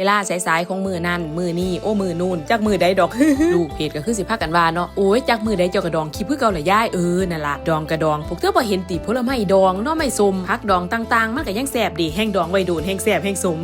เวลาสายๆของมือนั่นมือนี่โอ้มือนู่นจากมือใดดอกลูกเพจก็คือสิพากันว่าเนาะโอ้ยจากมือใดเจ้ากระดองคิดเพื่อเกาหละย่ายเออนั่นละดองกระดองพวกเธอบ่เห็นติผลไม้ดองเนาะไม่สมพักดองต่างๆ มันก็ยังแสบดีแห้งดองไว้โดนแห้งแสบแห้งสม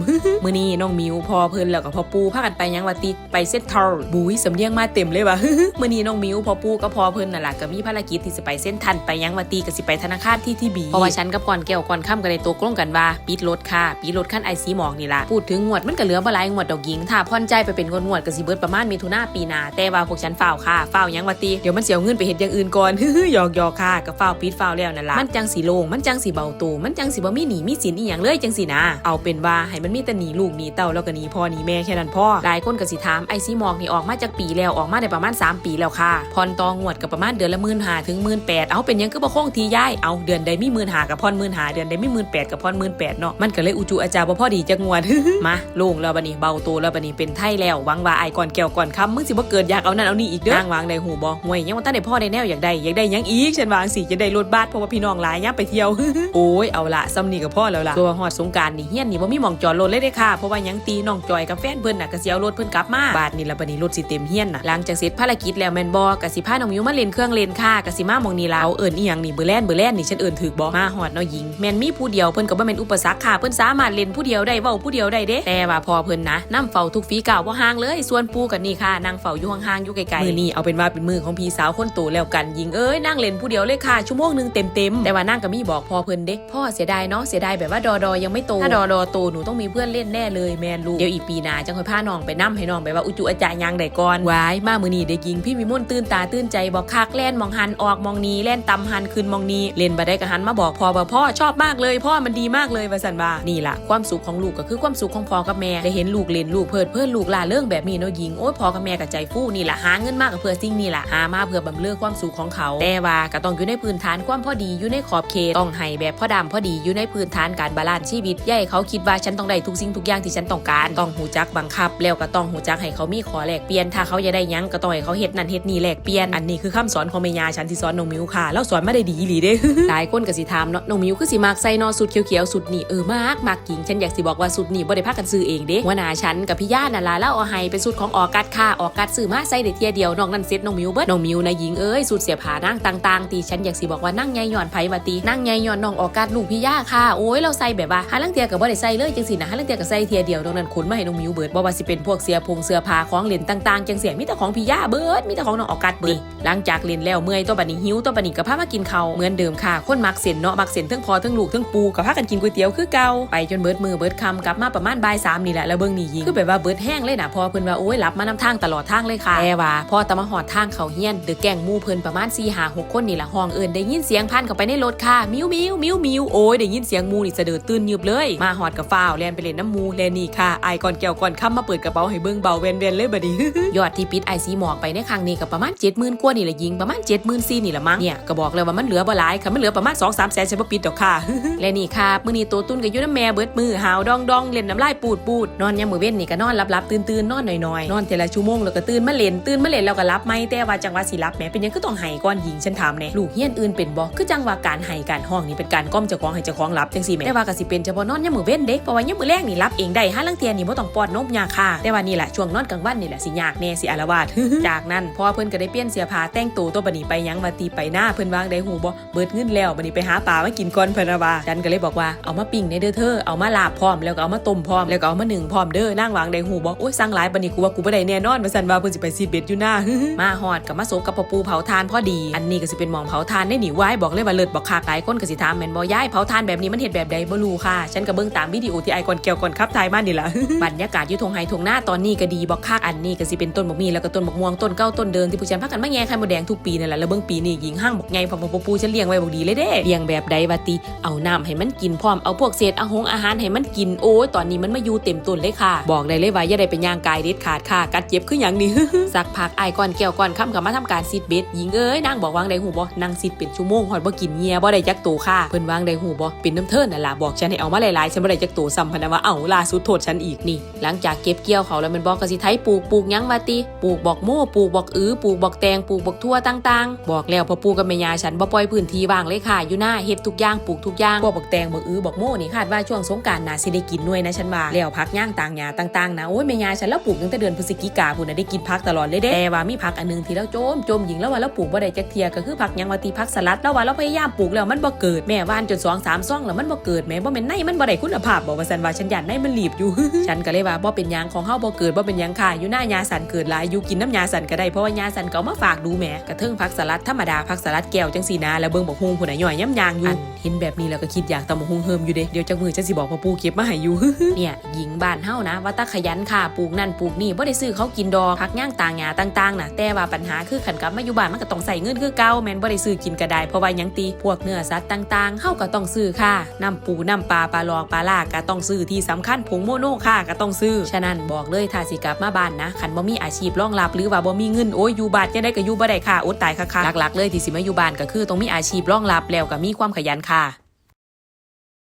มือนี้น้องมิวพอเพิ่นแล้วก็พอปูพากันไปยังวัดติไปเซ็นทรัลบุ้ยสำเนียงมาเต็มเลยว่ะมือนี้น้องมิวพอปูก็พอเพิ่นนั่นล่ะก็มีภารกิจที่จะไปเส้นทันไปยังวัดติก็สิไปธนาคารที่ที่บีเพราะว่าฉันกับก่อนแก้วก่อนค่ำก็ได้ตกลงกันว่าปิดรถค่ะปิดรถคันไอซีหมอกนี่ละพูดถึงงวดมันก็เหลือบ่หลายงวดดอกหญิง ถ้าผ่อนใจไปเป็นงวดๆก็สิเบิดประมาณมิถุนาปีหน้าแต่ว่าพวกฉันฝ้าวค่ะฝ้าวยังวัดติเดี๋ยวมันเสียเงินไปเฮ็ดอย่างอื่นก่อนฮึ่ยอกหยอกค่ะก็ฝ้าวปิดฝ้าวแล้วนั่นล่ะมันจังสิโลงมันจังสิเบาตัวมันจังสิบ่มีหนีมีสินอีหยังเลยจังสินะเอาเป็นว่าให้มันมีแต่หนีลูกหนีเต้าแล้วก็หนีพ่อหนีแม่แค่นั้นพ่อหลายคนก็สิถามไอซีหมอกนี่ออกมาจากปีแล้วออกมาได้ประมาณ 3 ปีแล้วค่ะผ่อนต่องวดก็ประมาณเดือนละหมื่นหาถึงหมื่นแปดเอาเป็นยังคือบ่คงทีย้ายเอาเดือนใดมีหมื่นหากับผ่อนหมื่นหาเดือนใดมีหมื่นแปดกับผ่อนหมื่นแปดเนาะมันก็เลยอุจุอาจารย์บ่พอดีจักงวดมาโล่งแล้วบัดนี้เบาตัวแล้วบัดนี้เป็นไทยแล้วหวังว่าไอ้ก่อนแก้วก่อนคำมึงสิบ่เกิดอยากเอานั่นเอานี่อีกเด้อนางวางในหูบ่ห่วยยังว่าตั้งได้พ่อได้แนวอยากได้อยากได้หยังอีกฉันวางสิจะได้รถบัสเพราะว่าพี่น้องหลายย่ามไปเที่ยวโอ้ยเอาละซ้ำนี่กับพ่อแล้วล่ะตัวาฮอดสงกรารนี่เฮียนนี่บ่มีหม่องจอดรถเลยเด้ค่ะเพราะว่าหยังตีน้องจอยกับแฟนเพิ่นน่ะก็สิเอารถเพิ่นกลับมาบาทนี่ละบัดนี้รถสิเต็มเฮียนน่ะหลังจากเสร็จภารกิจแล้วแม่นบ่ก็สิพาน้องมิวมาเล่นเครื่องเล่นค่ะก็สิมาหม่องนี้ล่ะเอาเอิ้นอีหยังนี่เบอร์แลนเบอร์แลนนี่ฉันเอิ้นถูกบ่มาฮอดเนาะหญิงแม่นมีผู้เดียวเพิ่นก็บ่แม่นอุปสรรคค่ะเพิ่นสามารถเล่นผู้เดียวได้เว้าผู้เดียวได้เด้แต่ว่าพอเพิ่นนะนํเฝ้าทุกฝีก้าวบ่ห่างเลย ส่วนปูกันนี่ค่ะนั่งเฝ้าอยู่ห่างๆอยู่ไกลๆมื้อนี้เอาเป็นว่าเป็นมือของพี่สาวคนโตแล้วกันหญิงเอ้ยนั่งเล่นผู้เดียวเลยค่ะชั่วโมงหนึงเต็มๆแต่ว่านั่งก็มีบอกพอเพิ่นเด้พ่อเสียดายเนาะเสียดายแบบว่าดอดอยังไม่โตถ้าดอดอโตหนูต้องมีเพื่อนเล่นแน่เลยแมนลูกเดี๋ยวอีกปีหน้าจังค่อยพาน้องไปนํให้น้องแบบว่าอุจุอาจารย์ยังได้ก่อนวายมามื้อนี้เด็กหญิงพี่วิมลตื่นตาตื่นใจบอกคักแล่นมองหันออกมองนี้แล่นตำหันขึ้นมองนี้เล่นบ่ได้ก็หันมาบอกพ่อว่าพ่อชอบมากเลย พ่อมันดีมากเลยว่าสันว่านี่ล่ะความสุขของลูกก็คือความสุขของพ่อกับแม่ได้เห็นลูกเล่นลูกเพิดเพลินลูกล่าเรื่องแบบนี้เนาะหญิงโอ้ยพอกับแม่กับใจฟู่นี่แหละหาเงินมากกับเพื่อสิ่งนี่แหละหามาเพื่อบำเรอความสุขของเขาแต่ว่าก็ต้องอยู่ในพื้นฐานความพอดีอยู่ในขอบเขตต้องให้แบบพ่อดำพอดีอยู่ในพื้นฐานการบาลานซ์ชีวิตย่าให้เขาคิดว่าฉันต้องได้ทุกสิ่งทุกอย่างที่ฉันต้องการต้องหูจักบังคับ แล้วก็ต้องหูจักให้เขามีขอแลกเปลี่ยนถ้าเขาอยากได้ยังก็ต้องให้เขาเฮ็ดนั่นเฮ็ดนี่แลกเปลี่ยนอันนี้คือคำสอนของแม่ยาฉันที่สอนน้องมิวค่ะแล้วสอนมาได้ดีหลีเด้หลายคนก็สิถามเนาะน้องมิวคือสิมักใส่นอสุดเขียวๆสุดนี่เออมากมากจริงฉันอยากสิบอกว่าสุดนี่บ่ได้พากันซื้อเองเด้หัวหน้าฉันกับพี่ย่าน่ะล่ะแล้วเอาให้เป็นสุดของออกัดค่ะออกัดซื้อมาใส่ได้เทียเดียวน้อกนั้นเซ็ตน้องมิวเบิร์ดน้องมิวนะหญิงเอ้ยสุดเสียผานั่งต่างๆ ตีฉันอยากสิบอกว่านั่งใหย่อนไผว่าตีนั่งใหย่อนน้องออกัดลูกพี่ย่าค่ะโอ้ยเราใส่แบบว่าหาลังเทียก็บ่ได้ใส่เลยจังสินะหาลังเทียก็ใส่เทียเดียวน้อกนั้นขุนมาให้น้องมิวเบิร์ดบ่ว่าสิเป็นพวกเสียพงเสื้อผ้าของเล่นต่างๆจังเสียมีแต่ของพี่ย่าเบิร์ดมีแต่ของน้องออกัดเบิร์ดหลังจากเล่นแล้วเมื่อยตัวบัดนี้หิวตัวบัดนี้ก็พามากินข้าวเหมือนเดิมค่ะคนมักเส้นเนาะมักเส้นทั้งพอทั้งลูกทั้งปูก็พากันกินก๋วยเตี๋ยวคือเก่าไปจนเบิร์ดมือเบิร์ดคำกลับมาประมาณบ่ายสามนี่แหละแล้วเบิ่งนี่ยิงคือแบบว่าเบิดแห้งเลยนะพอเพิ่นว่าโอ้ยรับมานำทางตลอดทางเลยค่ะแต่ว่าพอตะมาหอดทางเขาเฮียนเดือแก่งหมู่เพิ่นประมาณ4 5 6คนนี่แหละห้องเอิ้นได้ยินเสียงพันเข้าไปในรถค่ะมิวมิวมิวมิวโอ้ยได้ยินเสียงหมูนี่สะเดือดตื่นยืบเลย มาหอดกับฟ้าวแล่นไปเล่นน้ำหมูแลนนี่ค่ะไอายก่อนแก้วก่อนค่ำมาเปิดกระเป๋าให้เบิ่งเบาแวนๆเลยบัดนี้ยอดที่ปิดไอซีหมอกไปในครั้งนี้ก็ประมาณ70,000กว่านี่แหละยิงประมาณ70,000ซีนี่แหละมั้งเนี่ยก็บอกเลยว่ามันเหลือบ่หลายค่ะมันเหลือประมาณ2-3แสนฉันบ่ปิดดอกค่ะและนี่ค่ะมื้อนี้ตัวตุ้นก็อยู่น้ำแม่เบิดมือหาวดองดองเล่นน้ำลายปูดปูดนอนยามมือเว้นนี่ก็นอนหลับๆตื่นๆนอนหน่อยๆนอนแต่ละชั่วโมงแล้วก็ตื่นมาเล่นตื่นมาเล่นแล้วก็หลับไม่แต่ว่าจังหวะสิหลับแหมเป็นยังคือต้องให้ก่อนยิงฉันถามแน่ลูกเฮียนอื่นเป็นบ่คือจังหว่าการให้การห้องนี่เป็นการก้มเจ้าของให้เจ้าของหลับจังซี่แหมแต่ว่าก็สิเป็นเฉพาะนอนยามมือเว้นเด้เพราะว่ายามมือแรกนี่หลับเองได้ห้าลังเทียนี่บ่ต้องปอนนมยาค่ะแต่ว่านี่แหละช่วงนอนกลางวันนี่แหละสิยากแน่สิอารวาสจากนั้นพ่อเพิ่นก็ได้เปลี่ยนเสื้อผ้าแต่งตัวตัวบัดนี้ไปยังมาตีไปหน้าเพิ่นวางได้หูบ่เบิดเงินแล้วบัดนี้ไปหาปลามากินก่อนเพิ่นว่าฉันก็เลยบอกว่าเอามาปิ้งในเด้อเธอเอามาลาบพร้อมแล้วก็เอามาต้มพร้อมแล้วก็เอามานึ่งพร้อมเด้อนั่งวางได้หูบ่โอ้ยสั่งหลายบัดนี้กูว่ากูบ่ได้แน่นอนว่าซั่นว่าเพิ่นสิไปซีเบ็ดอยู่หน้ามาฮอดกับมาสบกับปะปูเผาทานพอดี อันนี้ก็สิเป็นหมองเผาทานได้หนิไว้บอกเลยว่าเลิศบอกคากหลายคนก็สิถามแม่นบ่ย้ายเผาทานแบบนี้มันเฮ็ดแบบใดบ่รู้ค่ะ ฉันก็เบิ่งตามวิดีโอที่ไอคอนแก้วก่อนครับถ่ายมานี่ล่ะบรรยากาศอยู่ทงไฮทงหน้าตอนนี้ก็ดีบอกคากอันนี้ก็สิเป็นต้นบกมีแล้วก็ต้นบกม่วงต้นเก้าต้นเดินที่ผู้ฉันพากันมาแง่ไข่มดแดงทุกปีนั่นแหละแล้วเบิ่งปีนี้หญิงห้างบอกไงพอปะปูฉันเลี้ยงไว้บอกดีเลยเด้เลี้ยงแบบใดวะติเอาน้ำให้มันกินพร้อมเอาพวกเศษอาหงอาหารให้มันกินโอ้ยตอนนี้มันมาอยู่เต็มต้นเลยค่ะ บอกได้เลยว่าอย่าได้เป็นย่างกายเด็ดขาดค่ะ กัดเจ็บคือหยังนี่สักพักไอายก่อนแก้วก่อนค่ำกับมาทำการซิดเบ็ดหญิงเอ้ยนางบอกวางได้หูบ่นางซิดเป็นชั่วโมงหอดบ่กินเงียบ่ได้จักตูค่ะเพิ่นวางได้หูบ่เป็นน้ำเทินน่ะล่ะบอกฉันให้เอามาหลายๆฉันบ่ได้จักตูซ้ำพะนะว่าเอ้าล่าสุดโทษฉันอีกนี่ หลังจากเก็บเกี่ยวเขาแล้วมันบอกกสิไทยปลูกปลูกยังว่าติปลูกบอกโม่ปลูกบอกอื้อปลูกบอกแตงปลูกบอกทั่วต่างๆ บอกแล้วพอปลูกกับแม่ยาฉันบ่ปล่อยพื้นที่ว่างเลยค่ะอยู่หน้าเฮ็ดทุกอย่างปลูกทุกอย่างพวกบอกแตงบอกอื้อบอกโม่นี่คาดว่าช่วงสงกรารน่าสิได้กินหน่วยนะฉันว่าแล้วพักยางต่างหญ้าต่างๆนะโอ้ยแม่ยาฉันแล้วปลูกตั้งแต่เดือนพฤศจิกาพุ่นนะได้กินผักตลอดเลยเด้แต่ว่ามีผักอันนึงที่เราโจมโจมหญิงแล้วว่าเราปลูกบ่ได้จักเทียก็คือผักยังว่าตีผักสลัดแล้วว่าเราพยายามปลูกแล้วมันบ่เกิดแม่ว่านจนสองสามซ่องแล้วมันบ่เกิดแม่บ่แม่นในมันบ่ได้คุณภาพบอกว่าสันว่าฉันอยากในมันหลีบอยู่ฉันก็เลยว่าบ่เป็นยังของเฮาบ่เกิดบ่เป็นยังค่ะอยู่หน้ายาสันเกิดหลายอยู่กินน้ำยาสันก็ได้เพราะว่ายาสันก็เอามาฝากดูแหมกระเทิงผักสลัดธรรมดาผักสลัดแก้วจังสีนะแล้วเบิ่งบักฮุงผู้ใดย่อยย่ำยางอยู่เห็นแบบนี้แล้วก็คิดอยากตำบักฮุงเฮิมอยู่เด้เดี๋ยวจักมือฉันสิบอกพ่อปู่เก็บมาให้อยู่เนี่ยหญิงบ้านเฮานะว่าตาขยันค่ะปลูกนั่นปลูกนี่บ่ได้ซื้อเขากินดอกผักย่างต่างหญ้าต่างๆนะแต่ว่าปัญหาคือขันกับมาอยู่บ้านมันก็ต้องใส่เงินคือเก่าแมนบ่ได้ซื้อกินก็ได้เพราะว่ายังตีพวกเนื้อสัตว์ต่างๆเฮาก็ต้องซื้อค่ะน้ำปูน้ำปลาปลาลอกปลาลากก็ต้องซื้อที่สำคัญผงโมโนค่ะก็ต้องซื้อฉะนั้นบอกเลยถ้าสิกลับมาบ้านนะคันบ่มีอาชีพรองรับหรือว่าบ่มีเงินโอ้ยอยู่บ้านจะได้ก็อยู่บ่ได้ค่ะอดตายค่ะๆหลักๆเลยที่สิมาอยู่บ้านก็คือต้องมีอาชีพรองรับแล้วก็มีความขยันค่ะ